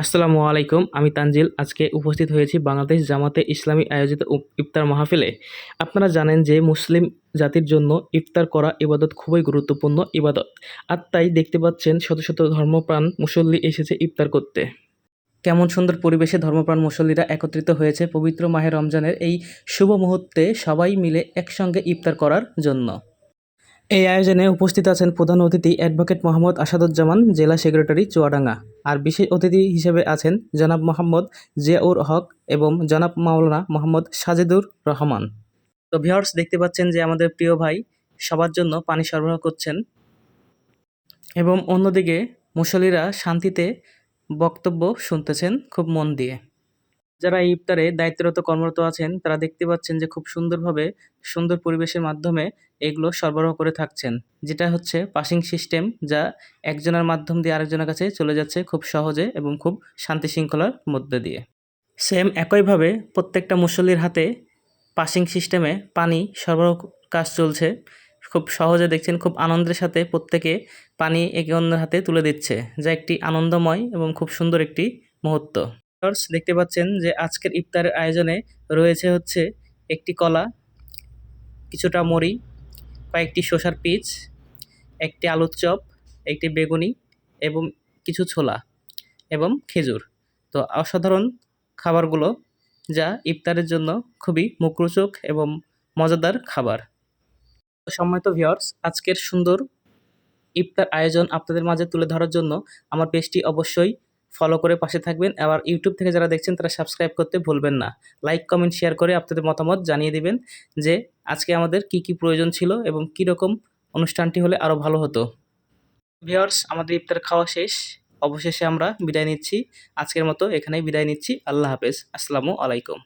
আসসালামু আলাইকুম, আমি তানজিল। আজকে উপস্থিত হয়েছি বাংলাদেশ জামাতে ইসলামী আয়োজিত ইফতার মাহফিলে। আপনারা জানেন যে মুসলিম জাতির জন্য ইফতার করা ইবাদত খুবই গুরুত্বপূর্ণ ইবাদত। আর তাই দেখতে পাচ্ছেন শত শত ধর্মপ্রাণ মুসল্লি এসেছে ইফতার করতে। কেমন সুন্দর পরিবেশে ধর্মপ্রাণ মুসল্লিরা একত্রিত হয়েছে পবিত্র মাহে রমজানের এই শুভ মুহূর্তে সবাই মিলে একসঙ্গে ইফতার করার জন্য। এই আয়োজনে উপস্থিত আছেন প্রধান অতিথি অ্যাডভোকেট মোহাম্মদ আসাদুজ্জামান, জেলা সেক্রেটারি, চুয়াডাঙ্গা। আর বিশেষ অতিথি হিসেবে আছেন জনাব মোহাম্মদ জিয়াউর হক এবং জনাব মাওলানা মোহাম্মদ সাজেদুর রহমান। তো ভিউয়ার্স দেখতে পাচ্ছেন যে আমাদের প্রিয় ভাই সবার জন্য পানি সরবরাহ করছেন এবং অন্যদিকে মুসলিরা শান্তিতে বক্তব্য শুনতেছেন খুব মন দিয়ে। যারা এই ইফতারে দায়িত্বরত কর্মরত আছেন, তারা দেখতে পাচ্ছেন যে খুব সুন্দরভাবে সুন্দর পরিবেশের মাধ্যমে এগুলো সরবরাহ করে থাকছেন। যেটা হচ্ছে পাসিং সিস্টেম, যা একজনের মাধ্যম দিয়ে আরেকজনের কাছে চলে যাচ্ছে খুব সহজে এবং খুব শান্তি শৃঙ্খলার মধ্যে দিয়ে। সেম একইভাবে প্রত্যেকটা মুসল্লির হাতে পাসিং সিস্টেমে পানি সরবরাহ কাজ চলছে। খুব সহজে দেখছেন, খুব আনন্দের সাথে প্রত্যেকে পানি একে অন্যের হাতে তুলে দিচ্ছে, যা একটি আনন্দময় এবং খুব সুন্দর একটি মুহূর্ত। দেখতে পাচ্ছেন যে আজকের ইফতারের আয়োজনে রয়েছে হচ্ছে একটি কলা, কিছুটা মুড়ি, কয়েকটি শসার পিচ, একটি আলুর চপ, একটি বেগুনি এবং কিছু ছোলা এবং খেজুর। তো অসাধারণ খাবারগুলো যা ইফতারের জন্য খুবই মুখরোচক এবং মজাদার খাবার। সম্মানিত ভিউয়ার্স আজকের সুন্দর ইফতার আয়োজন আপনাদের মাঝে তুলে ধরার জন্য আমার পেজটি অবশ্যই ফলো করে পাশে থাকবেন। আবার ইউটিউব থেকে যারা দেখছেন, তারা সাবস্ক্রাইব করতে ভুলবেন না। লাইক কমেন্ট শেয়ার করে আপনাদের মতামত জানিয়ে দিবেন যে আজকে আমাদের কি কি প্রয়োজন ছিল এবং কীরকম অনুষ্ঠানটি হলে আরও ভালো হতো। ভিওর্স আমাদের ইফতার খাওয়া শেষ। অবশেষে আমরা বিদায় নিচ্ছি। আজকের মতো এখানেই বিদায় নিচ্ছি। আল্লাহ হাফেজ। আসসালামু আলাইকুম।